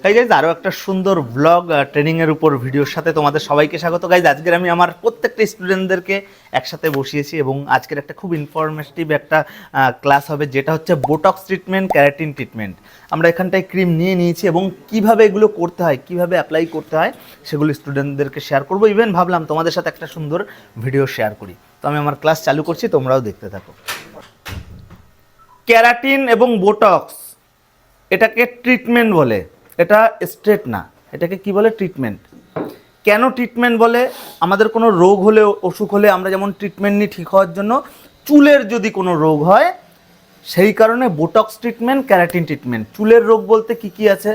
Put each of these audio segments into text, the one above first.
তাই গাইজ আরও একটা সুন্দর ব্লগ ট্রেনিংয়ের উপর ভিডিওর সাথে তোমাদের সবাইকে স্বাগত। গাইজ আজকের আমি আমার প্রত্যেকটা স্টুডেন্টদেরকে একসাথে বসিয়েছি এবং আজকের একটা খুব ইনফরমেটিভ একটা ক্লাস হবে, যেটা হচ্ছে বোটক্স ট্রিটমেন্ট ক্যারাটিন ট্রিটমেন্ট আমরা এখানটায় ক্রিম নিয়ে নিয়েছি এবং কীভাবে এগুলো করতে হয়, কীভাবে অ্যাপ্লাই করতে হয়, সেগুলো স্টুডেন্টদেরকে শেয়ার করব। ইভেন ভাবলাম তোমাদের সাথে একটা সুন্দর ভিডিও শেয়ার করি। তো আমি আমার ক্লাস চালু করছি, তোমরাও দেখতে থাকো। ক্যারাটিন এবং বোটক্স এটাকে ট্রিটমেন্ট বলে। এটা স্ট্রেট না, এটাকে কি বলে ট্রিটমেন্ট কেন ট্রিটমেন্ট বলে? আমাদের কোনো রোগ হলে অসুখ হলে আমরা যেমন ট্রিটমেন্ট নিই ঠিক হওয়ার জন্য, চুলের যদি কোনো রোগ হয়, সেই কারণে বোটক্স ট্রিটমেন্ট ক্যারাটিন ট্রিটমেন্ট চুলের রোগ বলতে কি কি আছে?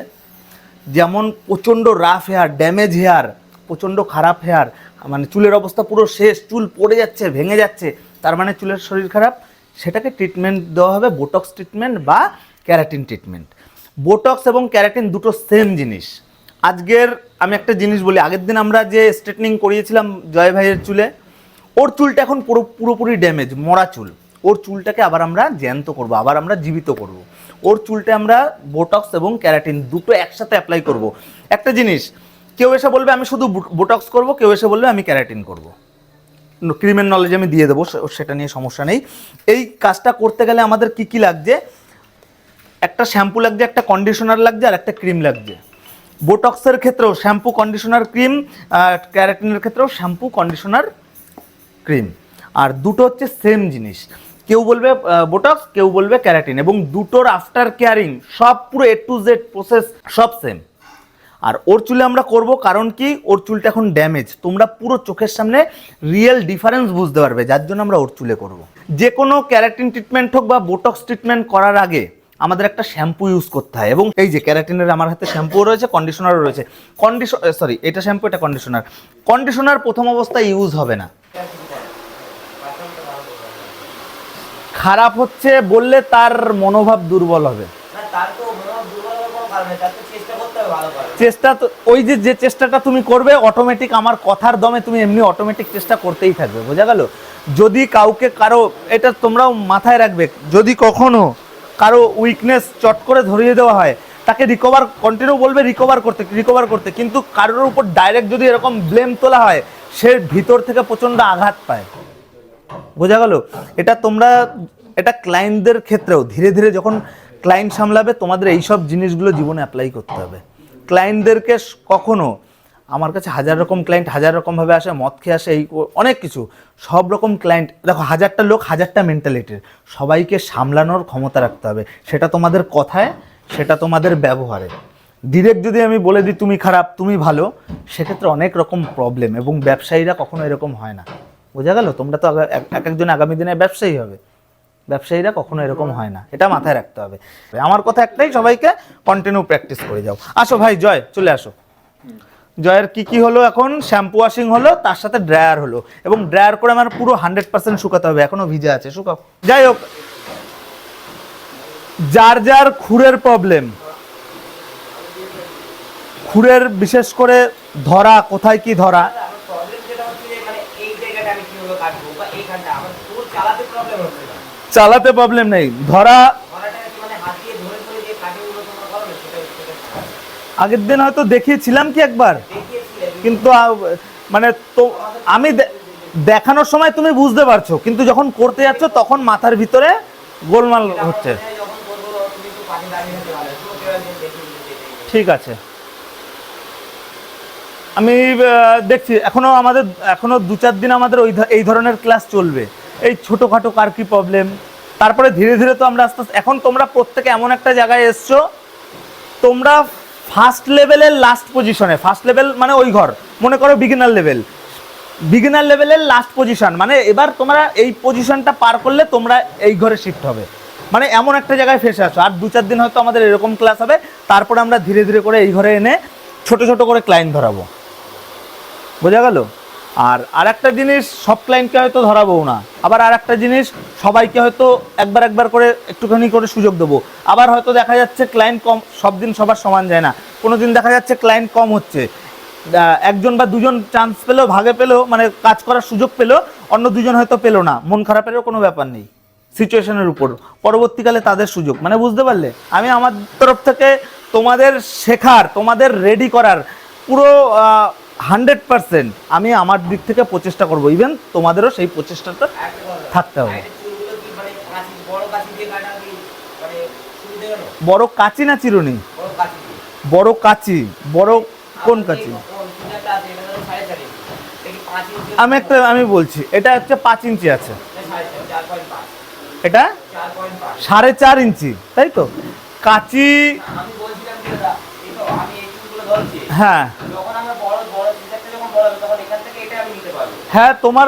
যেমন প্রচণ্ড রাফ হেয়ার ড্যামেজ হেয়ার প্রচণ্ড খারাপ হেয়ার মানে চুলের অবস্থা পুরো শেষ, চুল পড়ে যাচ্ছে, ভেঙে যাচ্ছে, তার মানে চুলের শরীর খারাপ। সেটাকে ট্রিটমেন্ট দেওয়া হবে বোটক্স ট্রিটমেন্ট বা ক্যারাটিন ট্রিটমেন্ট বোটক্স এবং ক্যারাটিন দুটো সেম জিনিস। আজকের আমি একটা জিনিস বলি, আগের দিন আমরা যে স্ট্রেটনিং করিয়েছিলাম জয় ভাইয়ের চুলে, ওর চুলটা এখন পুরো, পুরোপুরি ড্যামেজ মরা চুল। ওর চুলটাকে আবার আমরা জ্যান্ত করব, আবার আমরা জীবিত করব। ওর চুলটা আমরা বোটক্স এবং ক্যারাটিন দুটো একসাথে অ্যাপ্লাই করব। একটা জিনিস, কেউ এসে বলবে, আমি শুধু বোটক্স করব কেউ এসে বলবে, আমি ক্যারাটিন করব ক্রিমের নলেজ আমি দিয়ে দেবো সেটা নিয়ে সমস্যা নেই। এই কাজটা করতে গেলে আমাদের কি কি লাগছে? একটা শ্যাম্পু লাগছে, একটা কন্ডিশনার লাগছে আর একটা ক্রিম লাগছে। বোটক্সের ক্ষেত্রেও শ্যাম্পু কন্ডিশনার ক্রিম ক্যারাটিনের ক্ষেত্রেও শ্যাম্পু কন্ডিশনার ক্রিম আর দুটো হচ্ছে সেম জিনিস। কেউ বলবে বোটক্স কেউ বলবে ক্যারাটিন এবং দুটোর আফটার কেয়ারিং সব পুরো এ টু জেড প্রসেস সব সেম আর ওর চুলে আমরা করব কারণ কি? ওর চুলটা এখন ড্যামেজ তোমরা পুরো চোখের সামনে রিয়েল ডিফারেন্স বুঝতে পারবে, যার জন্য আমরা ওর চুলে করব। যে কোনো ক্যারাটিন ট্রিটমেন্ট হোক বা বোটক্স ট্রিটমেন্ট করার আগে আমাদের একটা শ্যাম্পু ইউজ করতে হয়। এবং এই যে ক্যারাটিনের আমার হাতে শ্যাম্পুও রয়েছে কন্ডিশনারও রয়েছে। কন্ডিশন সরি এটা শ্যাম্পু এটা কন্ডিশনার কন্ডিশনার প্রথম অবস্থায় ইউজ হবে না। খারাপ হচ্ছে বললে তার মনোভাব দুর্বল হবে। চেষ্টা তো ওই যে যে চেষ্টাটা তুমি করবে অটোমেটিক আমার কথার দমে তুমি এমনি অটোমেটিক চেষ্টা করতেই থাকবে বোঝা গেল? যদি কাউকে কারও এটা তোমরাও মাথায় রাখবে যদি কখনো কারও উইকনেস চট করে ধরিয়ে দেওয়া হয়, তাকে রিকভার কন্টিনিউ বলবে রিকভার করতে রিকভার করতে। কিন্তু কারোর উপর ডাইরেক্ট যদি এরকম ব্লেম তোলা হয়, সে ভিতর থেকে প্রচণ্ড আঘাত পায়। বোঝা গেল? এটা তোমরা, এটা ক্লায়েন্টদের ক্ষেত্রেও ধীরে ধীরে যখন ক্লায়েন্ট সামলাবে, তোমাদের এই সব জিনিসগুলো জীবনে অ্যাপ্লাই করতে হবে। ক্লায়েন্টদেরকে কখনো আমার কাছে হাজার রকম ক্লায়েন্ট হাজার রকমভাবে আসে, মদ খেয়ে আসে, এই অনেক কিছু। সব রকম ক্লায়েন্ট দেখো হাজারটা লোক হাজারটা মেন্টালিটির সবাইকে সামলানোর ক্ষমতা রাখতে হবে। সেটা তোমাদের কথায়, সেটা তোমাদের ব্যবহারে। ডিরেক্ট যদি আমি বলে দিই, তুমি খারাপ, তুমি ভালো, সেক্ষেত্রে অনেক রকম প্রবলেম এবং ব্যবসায়ীরা কখনো এরকম হয় না। বোঝা গেল? তোমরা তো এক এক একজন আগামী দিনে ব্যবসায়ী হবে। ব্যবসায়ীরা কখনো এরকম হয় না। এটা মাথায় রাখতে হবে। আমার কথা একটাই, সবাইকে কন্টিনিউ প্র্যাকটিস করে যাও। আসো ভাই, জয়, চলে আসো। জয়ের কি কি হলো এখন? শ্যাম্পু ওয়াশিং হলো, তার সাথে ড্রায়ার হলো। এবং ড্রায়ার করে আমার পুরো হান্ড্রেড পার্সেন্ট শুকাতে হবে, এখনও ভিজে আছে, শুকাও। যাই হোক, যার যার খুরের প্রবলেম খুরের বিশেষ করে ধরা, কোথায় কি ধরা? চালাতে প্রবলেম নেই। হচ্ছে আগের দিন হয়তো দেখিয়েছিলাম কি একবার? কিন্তু মানে তো, আমি দেখানোর সময় তুমি বুঝতে পারছ, কিন্তু যখন করতে যাচ্ছ তখন মাথার ভিতরে গোলমাল হচ্ছে। ঠিক আছে। আমি দেখছি, এখনও আমাদের, এখনও দু চার দিন আমাদের ওই এই ধরনের ক্লাস চলবে। এই ছোটোখাটো কার কি প্রবলেম তারপরে ধীরে ধীরে তো আমরা আস্তে আস্তে, এখন তোমরা প্রত্যেকে এমন একটা জায়গায় এসছো, তোমরা ফার্স্ট লেভেলের লাস্ট পজিশনে ফার্স্ট লেভেল মানে ওই ঘর, মনে করো বিগিনার লেভেল বিগিনার লেভেলের লাস্ট পজিশন মানে এবার তোমরা এই পজিশনটা পার করলে তোমরা এই ঘরে শিফট হবে। মানে এমন একটা জায়গায় ফেসে আসো আর দু চার দিন হয়তো আমাদের এরকম ক্লাস হবে, তারপরে আমরা ধীরে ধীরে করে এই ঘরে এনে ছোট ছোট করে ক্লায়েন্ট ধরাবো। বোঝা গেল? আর আরেকটা জিনিস, সব ক্লায়েন্টকে হয়তো ধরাবো না। আবার আর একটা জিনিস, সবাইকে হয়তো একবার একবার করে একটুখানি করে সুযোগ দেবো। আবার হয়তো দেখা যাচ্ছে ক্লায়েন্ট কম, সব দিন সবার সমান যায় না। কোনো দিন দেখা যাচ্ছে ক্লায়েন্ট কম হচ্ছে। একজন বা দুজন চান্স পেল ভাগে পেল মানে কাজ করার সুযোগ পেল অন্য দুজন হয়তো পেল না। মন খারাপেরও কোনো ব্যাপার নেই। সিচুয়েশনের উপর। পরবর্তীকালে তাদের সুযোগ। মানে বুঝতে পারলে? আমি আমার তরফ থেকে তোমাদের শেখার, তোমাদের রেডি করার পুরো হান্ড্রেড পার্সেন্ট আমি আমার দিক থেকে প্রচেষ্টা করব। ইভেন তোমাদেরও সেই প্রচেষ্টাটা থাকতে হবে। বড় কাঁচি না চিরুনি? বড় কাঁচি। বড় কোন কাচি? আমি একটা, আমি বলছি, এটা হচ্ছে পাঁচ ইঞ্চি আছে। এটা সাড়ে চার ইঞ্চি, তাই তো? কাচি আমি দিচ্ছি তোমার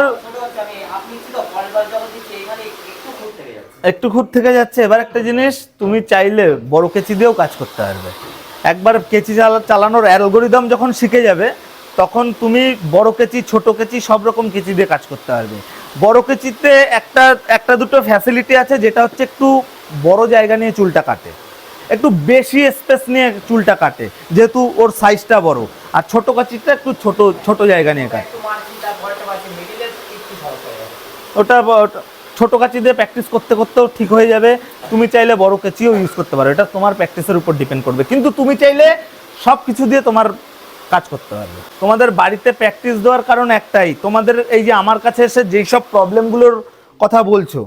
একটু খুঁত থেকে যাচ্ছে। এবার একটা জিনিস তুমি চাইলে বড় কেচি দিয়েও কাজ করতে পারবে। একবার কেচি চালা চালানোর অ্যালগোরিদম যখন শিখে যাবে তখন তুমি বড় কেচি ছোট কেচি সব রকম কেচি দিয়ে কাজ করতে পারবে। বড় কেচিতে একটা একটা দুটো ফ্যাসিলিটি আছে যেটা হচ্ছে একটু বড় জায়গা নিয়ে চুলটা কাটে। একটু বেশি স্পেস নিয়ে চুলটা কাটে, যেহেতু ওর সাইজটা বড়। আর ছোট কাচিটা একটু ছোট ছোট জায়গা নিয়ে কাটে। ওটা ছোট কাচি দিয়ে প্র্যাকটিস করতে করতেও ঠিক হয়ে যাবে। তুমি চাইলে বড় কাচিও ইউজ করতে পারো। এটা তোমার প্র্যাকটিসের উপর ডিপেন্ড করবে। কিন্তু তুমি চাইলে সব কিছু দিয়ে তোমার কাজ করতে পারবে। তোমাদের বাড়িতে প্র্যাকটিস দেওয়ার কারণ একটাই। তোমাদের এই যে আমার কাছে এসে যেই সব প্রবলেমগুলোর কথা বলছো,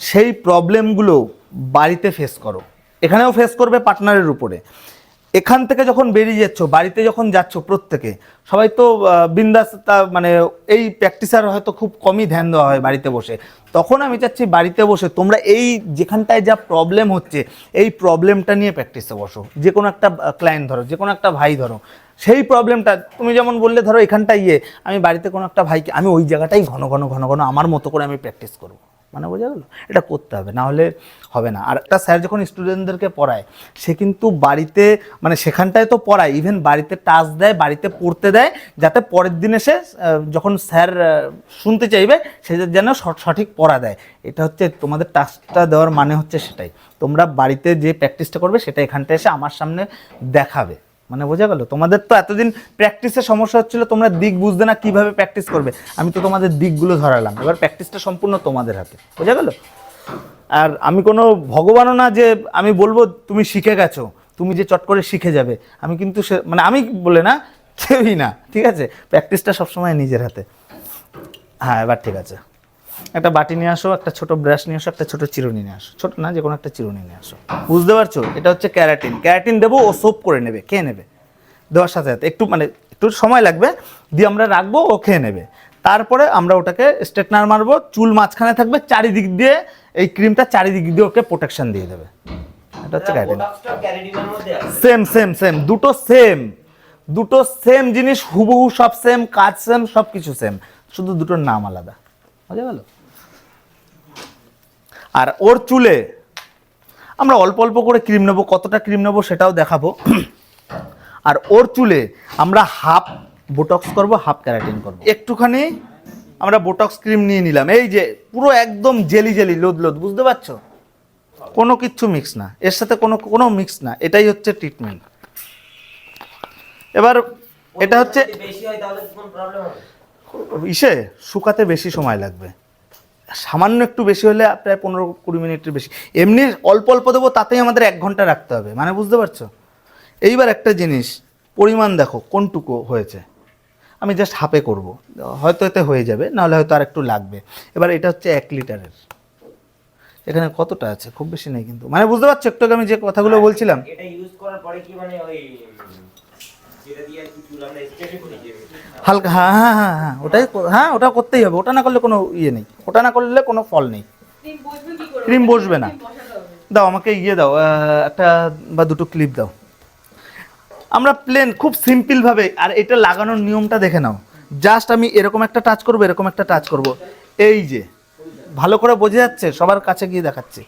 সেই প্রবলেমগুলো বাড়িতে ফেস করো। এখানেও ফেস করবে পার্টনারের উপরে। এখান থেকে যখন বেরিয়ে যাচ্ছ, বাড়িতে যখন যাচ্ছ প্রত্যেকে, সবাই তো বিন্দাস তা মানে এই প্র্যাকটিসার হয়তো খুব কমই ধ্যান দেওয়া হয় বাড়িতে বসে। তখন আমি চাচ্ছি বাড়িতে বসে তোমরা এই যেখানটায় যা প্রবলেম হচ্ছে, এই প্রবলেমটা নিয়ে প্র্যাকটিসে বসো। যে কোনো একটা ক্লায়েন্ট ধরো, যে কোনো একটা ভাই ধরো, সেই প্রবলেমটা তুমি যেমন বললে ধরো এখানটা ইয়ে আমি বাড়িতে কোনো একটা ভাইকে, আমি ওই জায়গাটাই ঘন ঘন ঘন ঘন আমার মতো করে আমি প্র্যাকটিস করব। মানে বোঝা গেল? এটা করতে হবে, না হলে হবে না। আর একটা স্যার যখন স্টুডেন্টদেরকে পড়ায়, সে কিন্তু বাড়িতে মানে সেখানটায় তো পড়ায় ইভেন বাড়িতে টাচ দেয়, বাড়িতে পড়তে দেয়, যাতে পরের দিন এসে যখন স্যার শুনতে চাইবে, সে যেন সঠিক পড়া দেয়। এটা হচ্ছে তোমাদের টাচটা দেওয়ার মানে হচ্ছে সেটাই। তোমরা বাড়িতে যে প্র্যাকটিসটা করবে, সেটা এখানটা এসে আমার সামনে দেখাবে। মানে বোঝা গেল? তোমাদের তো এতদিন প্র্যাকটিসের সমস্যা হচ্ছিল, তোমরা দিক বুঝতে না কীভাবে প্র্যাকটিস করবে। আমি তো তোমাদের দিকগুলো ধরালাম। এবার প্র্যাকটিসটা সম্পূর্ণ তোমাদের হাতে। বোঝা গেল? আর আমি কোনো ভগবানও না যে আমি বলব, তুমি শিখে গেছো। তুমি যে চট করে শিখে যাবে। আমি কিন্তু সে মানে আমি বলে না, কেউই না। ঠিক আছে? প্র্যাকটিসটা সবসময় নিজের হাতে। হ্যাঁ এবার ঠিক আছে। একটা বাটি নিয়ে আসো একটা ছোট ব্রাশ নিয়ে আসো একটা ছোট চিরুনি নিয়ে আসো। ছোট না যে কোনো একটা চিরুনি নিয়ে আসো। বুঝতে পারছ? এটা হচ্ছে ক্যারাটিন। ক্যারাটিন দেবো ও সোপ করে নেবে খেয়ে নেবে। দেওয়ার সাথে সাথে একটু মানে একটু সময় লাগবে দিয়ে আমরা রাখব ও খেয়ে নেবে। তারপরে আমরা ওটাকে স্ট্রেটনার মারবো চুল মাঝখানে থাকবে চারিদিক দিয়ে এই ক্রিমটা চারিদিক দিয়ে ওকে প্রোটেকশন দিয়ে দেবে। এটা হচ্ছে ক্যারাটিন। সেম সেম সেম দুটো সেম দুটো সেম জিনিস হুবহু সব সেম কাজ সেম সব কিছু সেম শুধু দুটোর নাম আলাদা। বোঝা গেল। আর ওর চুলে আমরা অল্প অল্প করে ক্রিম নেব কতটা ক্রিম নেব সেটাও দেখাবো। আর ওর চুলে আমরা হাফ বোটক্স করব হাফ ক্যারাটিন করব। একটুখানি আমরা বোটক্স ক্রিম নিয়ে নিলাম। এই যে পুরো একদম জেলি জেলি লোদ লোদ বুঝতে পারছ? কোনো কিচ্ছু মিক্স না। এর সাথে কোনো কোনো মিক্স না। এটাই হচ্ছে ট্রিটমেন্ট এবার এটা হচ্ছে বেশি হয় তাহলে কি প্রবলেম হবে? ইসে শুকাতে বেশি সময় লাগবে। সামান্য একটু বেশি হলে প্রায় পনেরো কুড়ি মিনিটের বেশি। এমনি অল্প অল্প দেবো তাতেই আমাদের এক ঘণ্টা রাখতে হবে। মানে বুঝতে পারছ? এইবার একটা জিনিস পরিমাণ দেখো কোনটুকু হয়েছে। আমি জাস্ট হাফে করব। হয়তো এতে হয়ে যাবে নাহলে হয়তো আর একটু লাগবে। এবার এটা হচ্ছে এক লিটারের। এখানে কতটা আছে? খুব বেশি নেই কিন্তু। মানে বুঝতে পারছ? একটু আমি যে কথাগুলো বলছিলাম। এটা ইউজ করার পরে কি মানে ওই হালকা হ্যাঁ হ্যাঁ হ্যাঁ হ্যাঁ ওটাই হ্যাঁ ওটা করতেই হবে ওটা না করলে কোনো ইয়ে নেই ওটা না করলে কোনো ফল নেই। ক্রিম বসবে না। দাও আমাকে ইয়ে দাও একটা বা দুটো ক্লিপ দাও। আমরা প্লেন খুব সিম্পলভাবে আর এটা লাগানোর নিয়মটা দেখে নাও। জাস্ট আমি এরকম একটা টাচ করব এরকম একটা টাচ করব। এই যে ভালো করে বোঝা যাচ্ছে সবার কাছে গিয়ে দেখাচ্ছে।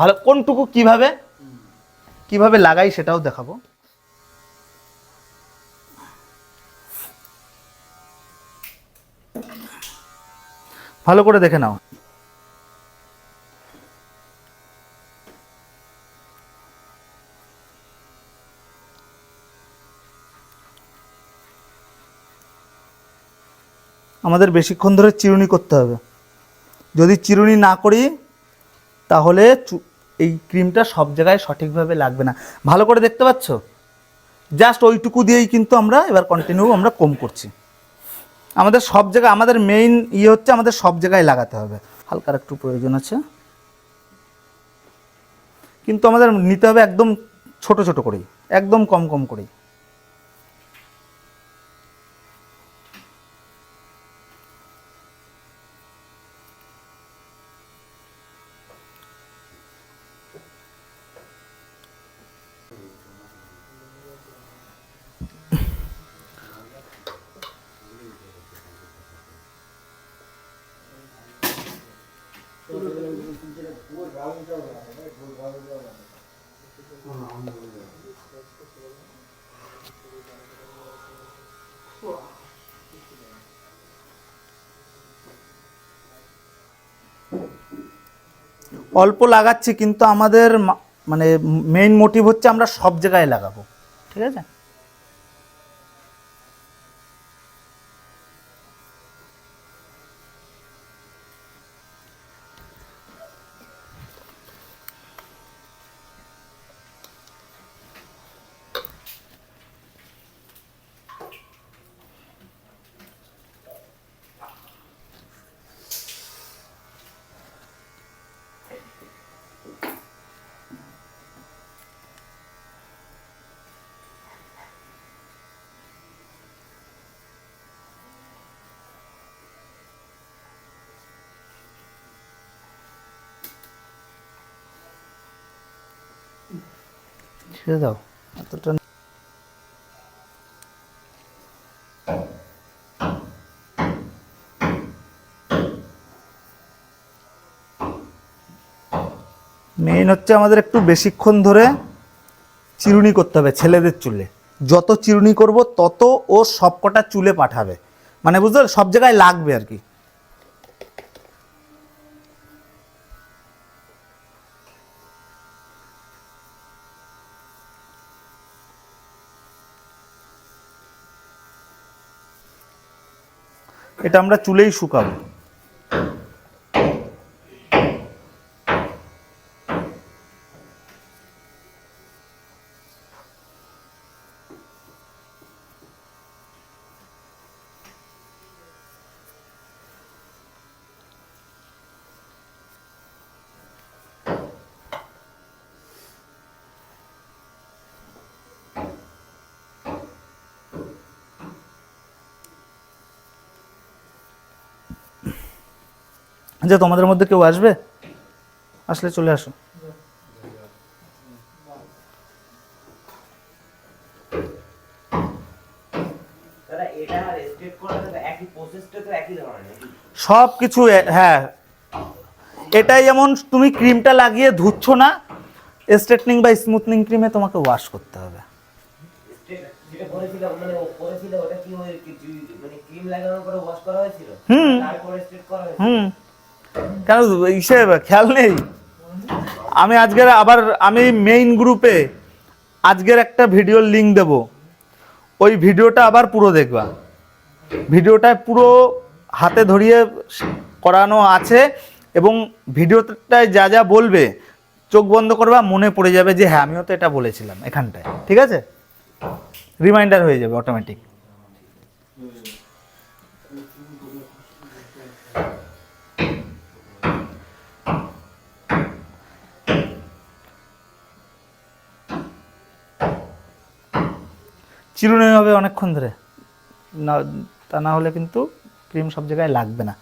ভালো কোনটুকু কীভাবে কীভাবে লাগাই সেটাও দেখাবো। ভালো করে দেখে নাও। আমাদের বেশিক্ষণ ধরে চিরুনি করতে হবে। যদি চিরুনি না করি, তাহলে এই ক্রিমটা সব জায়গায় সঠিকভাবে লাগবে না। ভালো করে দেখতে পাচ্ছ? জাস্ট ওইটুকু দিয়েই কিন্তু আমরা এবার কন্টিনিউ আমরা কম করছি। আমাদের সব জায়গায়, আমাদের মেইন ইয়ে হচ্ছে আমাদের সব জায়গায় লাগাতে হবে। হালকার একটু প্রয়োজন আছে। কিন্তু আমাদের নিতে হবে একদম ছোট ছোট করেই, একদম কম কম করেই। অল্প লাগাচ্ছি কিন্তু আমাদের মানে মেইন মোটিভ হচ্ছে আমরা সব জায়গায় লাগাবো। ঠিক আছে? ছেড়ে দাও। এতটা মেইন হচ্ছে আমাদের একটু বেশিক্ষণ ধরে চিরুনি করতে হবে ছেলেদের চুলে। যত চিরুনি করব, তত ও সবকটা চুলে পাঠাবে। মানে বুঝতে? সব জায়গায় লাগবে আর কি। এটা আমরা চুলেই শুকাবো। যে তোমাদের মধ্যে কেউ আসবে? আসলে চলে আসো। সব কিছু হ্যাঁ। এটাই যেমন তুমি ক্রিমটা লাগিয়ে ধুচ্ছ না স্ট্রেটনিং বা স্মুথনিং ক্রিমে তোমাকে ওয়াশ করতে হবে। মানে মানে হুম। হুম। কেন? ইসে, খেয়াল নেই? আমি আজকের আবার, আমি মেইন গ্রুপে আজকের একটা ভিডিওর লিংক দেব। ওই ভিডিওটা আবার পুরো দেখবা। ভিডিওটায় পুরো হাতে ধরিয়ে করানো আছে এবং ভিডিওটায় যা যা বলবে, চোখ বন্ধ করবা, মনে পড়ে যাবে যে হ্যাঁ আমিও তো এটা বলেছিলাম এখানটায়। ঠিক আছে? রিমাইন্ডার হয়ে যাবে অটোমেটিক চিরুনি হবে অনেকক্ষণ ধরে। না তা না হলে কিন্তু ক্রিম সব জায়গায় লাগবে না।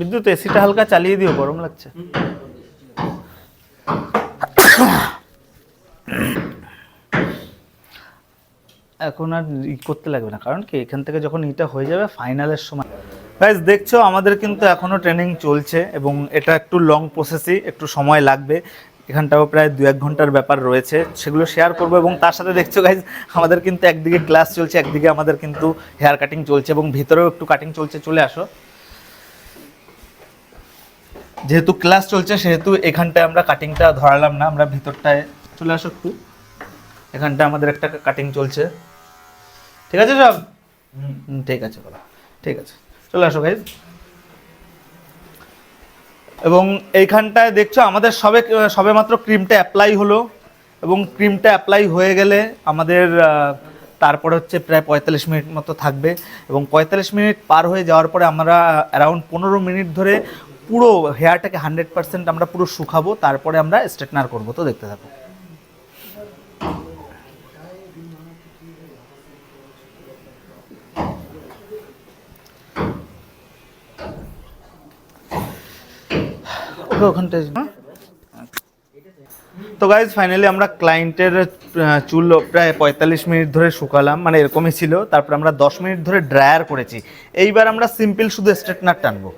বিদ্যুৎ এসিটা হালকা চালিয়ে দিও, গরম লাগছে। এখন আর ই করতে লাগবে না, কারণ কি এখান থেকে যখন ইটা হয়ে যাবে ফাইনালের সময়। গাইজ দেখছ, আমাদের কিন্তু এখনও ট্রেনিং চলছে এবং এটা একটু লং প্রসেসই একটু সময় লাগবে। এখানটাও প্রায় দু এক ঘণ্টার ব্যাপার রয়েছে, সেগুলো শেয়ার করব এবং তার সাথে দেখছ গাইজ আমাদের কিন্তু একদিকে ক্লাস চলছে, একদিকে আমাদের কিন্তু হেয়ার কাটিং চলছে এবং ভিতরেও একটু কাটিং চলছে, চলে আসো। যেহেতু ক্লাস চলছে সেহেতু এখানটায় আমরা কাটিংটা ধরালাম না আমরা ভিতরটায় চলে আসো একটু। এখানটা আমাদের একটা কাটিং চলছে। ঠিক আছে সব? হুম, ঠিক আছে বলো। ঠিক আছে চলে আসো ভাই এবং এইখানটায় দেখছ আমাদের সবে সবে মাত্র ক্রিমটা অ্যাপ্লাই হলো। এবং ক্রিমটা অ্যাপ্লাই হয়ে গেলে আমাদের তারপরে হচ্ছে প্রায় পঁয়তাল্লিশ মিনিট মতো থাকবে। এবং পঁয়তাল্লিশ মিনিট পার হয়ে যাওয়ার পরে আমরা অ্যারাউন্ড পনেরো মিনিট ধরে পুরো হেয়ারটাকে হান্ড্রেড পার্সেন্ট আমরা পুরো শুকাবো, তারপরে আমরা স্ট্রেটনার করব। তো দেখতে থাকো। হ্যাঁ? তো গাইজ ফাইনালি আমরা ক্লায়েন্টের চুল প্রায় পঁয়তাল্লিশ মিনিট ধরে শুকালাম মানে এরকমই ছিল। তারপর আমরা দশ মিনিট ধরে ড্রায়ার করেছি। এইবার আমরা সিম্পল শুধু স্ট্রেটনার টানবো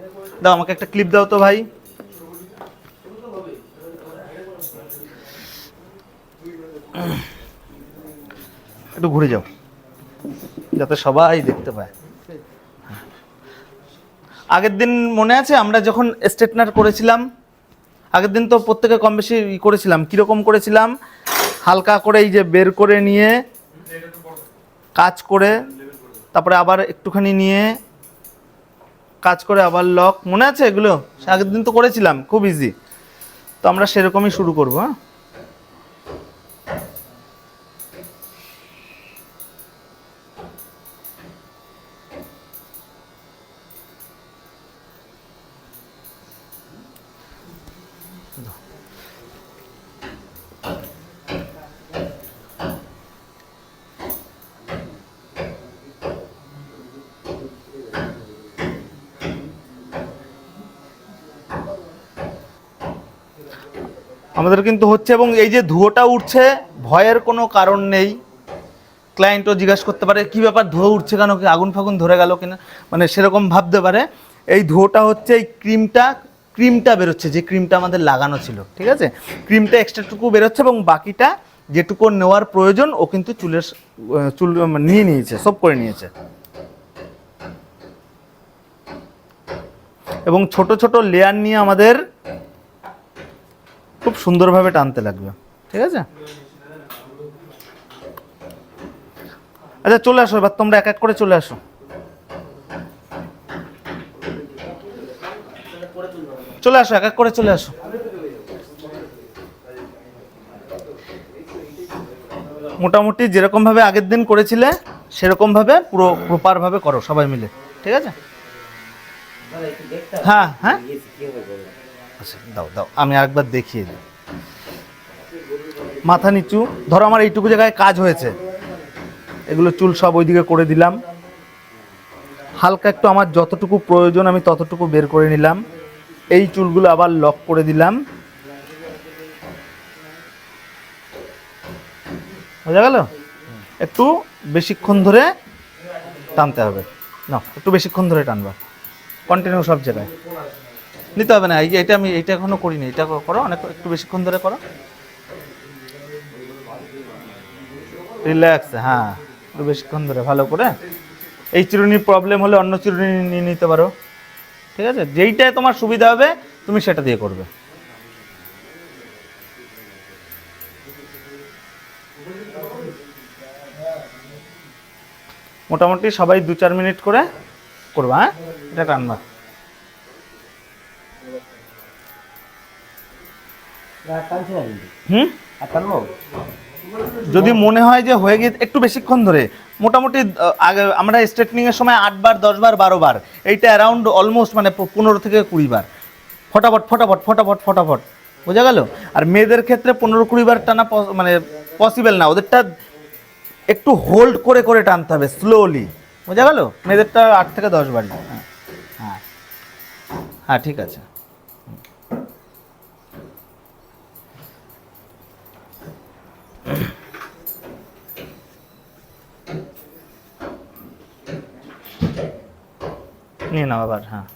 দাও, আমাকে একটা ক্লিপ দাও তো ভাই। একটু ঘুরে যাও, যাতে সবাই দেখতে পায়। আগের দিন মনে আছে আমরা যখন স্ট্রেটনার করেছিলাম, আগের দিন তো প্রত্যেকে কম বেশি করেছিলাম, কীরকম করেছিলাম? হালকা করে এই যে বের করে নিয়ে, কাজ করে, তারপরে আবার একটুখানি নিয়ে কাজ করে আবার লক মনে আছে এগুলো? আগের দিন তো করেছিলাম, খুব ইজি তো আমরা সেরকমই শুরু করব হ্যাঁ? কিন্তু হচ্ছে এবং এই যে ধুয়োটা উঠছে, ভয়ের কোনো কারণ নেই। ক্লায়েন্টও জিজ্ঞাসা করতে পারে, কি ব্যাপার, ধুয়ো উঠছে কেন? কি আগুন ফাগুন ধরে গেল কিনা? মানে সেরকম ভাবতে পারে। এই ধুয়োটা হচ্ছে, এই ক্রিমটা ক্রিমটা বেরোচ্ছে, যে ক্রিমটা আমাদের লাগানো ছিল, ঠিক আছে? ক্রিমটা এক্সট্রাটুকু বেরোচ্ছে এবং বাকিটা যেটুকু নেওয়ার প্রয়োজন, ও কিন্তু চুলের চুল মানে নিয়ে নিয়েছে সব করে নিয়েছে। এবং ছোট ছোট লেয়ার নিয়ে আমাদের সুন্দরভাবে টানতে লাগবে। ঠিক আছে? আচ্ছা চলে আসো এবার, তোমরা এক এক করে চলে আসো। চলে আসো, এক এক করে চলে আসো। মোটামুটি যেরকম ভাবে আগের দিন করেছিলে সেরকম ভাবে পুরো প্রপার ভাবে করো সবাই মিলে। ঠিক আছে। হ্যাঁ হ্যাঁ? আচ্ছা দাও দাও, আমি আরেকবার দেখিয়ে দিই। মাথা নিচু। ধরো আমার এইটুকু জায়গায় কাজ হয়েছে। এগুলো চুল সব ওইদিকে করে দিলাম। হালকা একটু আমার যতটুকু প্রয়োজন আমি ততটুকু বের করে নিলাম। এই চুলগুলো আবার লক করে দিলাম। বোঝা গেল? একটু বেশিক্ষণ ধরে টানতে হবে। না একটু বেশিক্ষণ ধরে টানবা। কন্টিনিউ সব জায়গায়। নিতে হবে না, এই এটা আমি, এটা এখনও করিনি। এটা করো, অনেক একটু বেশিক্ষণ ধরে করো। রিল্যাক্স হ্যাঁ। বেশিক্ষণ ধরে ভালো করে। এই চিরুনির প্রবলেম হলে অন্য চিরুনি নিয়ে নিতে পারো। ঠিক আছে? যেইটায় তোমার সুবিধা হবে তুমি সেটা দিয়ে করবে। মোটামুটি সবাই দু চার মিনিট করে করবা হ্যাঁ? এটা টানবা। হুম? যদি মনে হয় যে হয়ে গিয়ে একটু বেশিক্ষণ ধরে, মোটামুটি আগে আমরা স্ট্রেটনিং এর সময় আটবার দশবার বারো, বার এইটা অ্যারাউন্ড অলমোস্ট মানে পনেরো থেকে কুড়ি বার। ফটাফট ফটাফট ফটাফট ফটাফট। বোঝা গেল? আর মেয়েদের ক্ষেত্রে পনেরো কুড়ি বার টানা মানে পসিবল না, ওদেরটা একটু হোল্ড করে করে টানতে হবে স্লোলি বোঝা গেল? মেয়েদেরটা আট থেকে দশ বার হ্যাঁ। হ্যাঁ হ্যাঁ ঠিক আছে। নিয়ে নাও আবার হ্যাঁ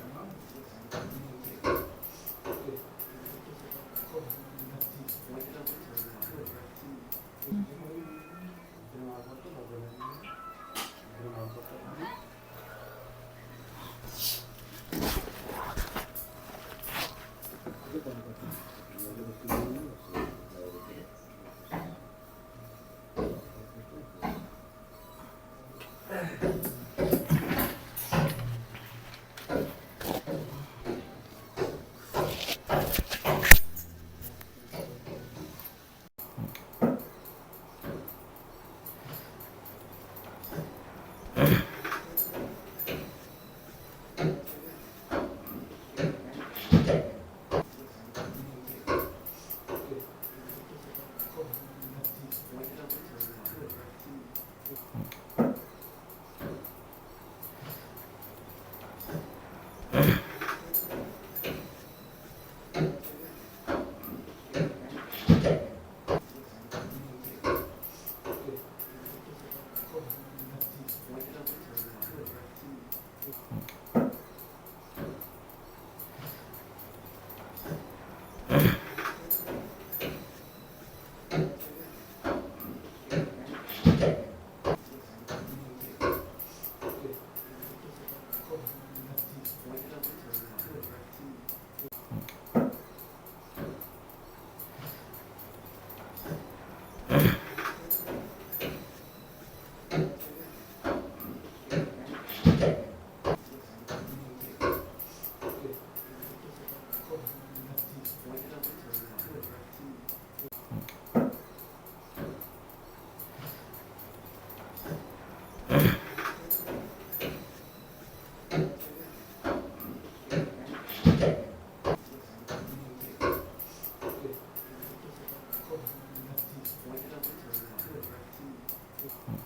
Okay.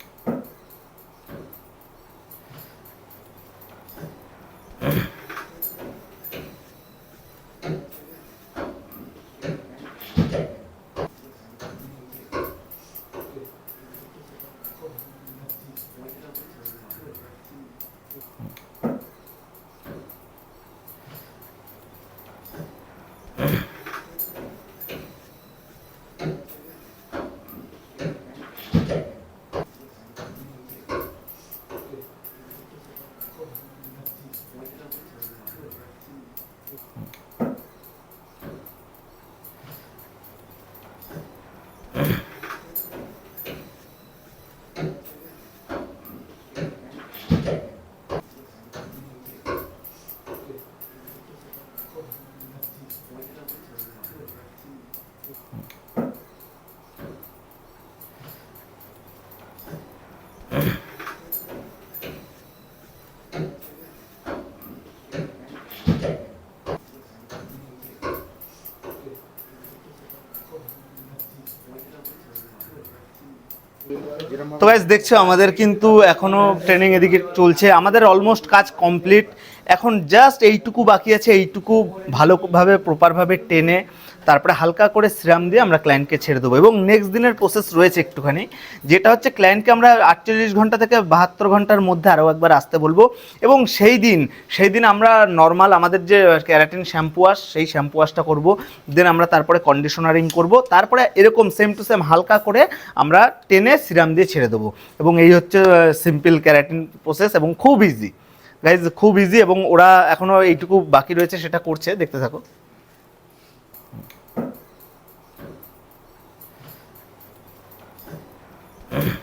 তো গাইজ দেখছ, আমাদের কিন্তু এখনও ট্রেনিং এদিকে চলছে। আমাদের অলমোস্ট কাজ কমপ্লিট এখন জাস্ট এইটুকু বাকি আছে, এইটুকু ভালোভাবে প্রপারভাবে টেনে তারপরে হালকা করে সিরাম দিয়ে আমরা ক্লায়েন্টকে ছেড়ে দেবো। এবং নেক্সট দিনের প্রসেস রয়েছে একটুখানি, যেটা হচ্ছে ক্লায়েন্টকে আমরা আটচল্লিশ ঘণ্টা থেকে বাহাত্তর ঘণ্টার মধ্যে আরও একবার আসতে বলব। এবং সেই দিন সেই দিন আমরা নর্মাল আমাদের যে ক্যারাটিন শ্যাম্পু ওয়াশ সেই শ্যাম্পু ওয়াশটা করব। দেন আমরা তারপরে কন্ডিশনারিং করব। তারপরে এরকম সেম টু সেম হালকা করে আমরা টেনে সিরাম দিয়ে ছেড়ে দেবো। এবং এই হচ্ছে সিম্পল ক্যারাটিন প্রসেস এবং খুব ইজি গাইজ খুব ইজি এবং ওরা এখনও এইটুকু বাকি রয়েছে, সেটা করছে, দেখতে থাকো। Okay.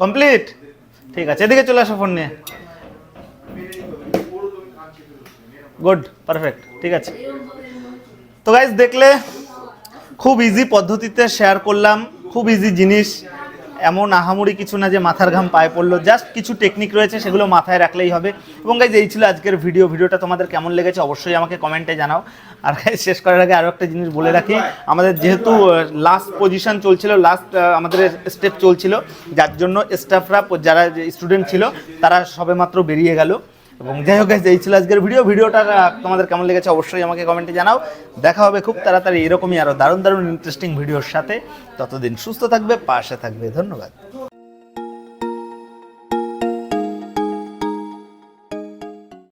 কমপ্লিট ঠিক আছে, এদিকে চলে আসো ফোন নিয়ে। গুড পারফেক্ট ঠিক আছে। তো গাইজ দেখলে খুব ইজি পদ্ধতিতে শেয়ার করলাম, খুব ইজি জিনিস। এমন আহামরি কিছু না যে মাথার ঘাম পায়ে পড়ল জাস্ট কিছু টেকনিক রয়েছে সেগুলো মাথায় রাখলেই হবে। এবং গাইজ এই ছিল আজকের ভিডিও ভিডিওটা তোমাদের কেমন লেগেছে অবশ্যই আমাকে কমেন্টে জানাও। আর শেষ করার আগে আরও একটা জিনিস বলে রাখি, আমাদের যেহেতু লাস্ট পজিশন চলছিল লাস্ট আমাদের স্টেপ চলছিল, যার জন্য স্টাফরা যারা স্টুডেন্ট ছিল, তারা সবেমাত্র বেরিয়ে গেল। এবং যাই হোক এই ছিল আজকের ভিডিও ভিডিওটা তোমাদের কেমন লেগেছে অবশ্যই আমাকে কমেন্টে জানাও। দেখা হবে খুব তাড়াতাড়ি এরকমই আরও দারুণ দারুণ ইন্টারেস্টিং ভিডিওর সাথে। ততদিন সুস্থ থাকবে, পাশে থাকবে। ধন্যবাদ।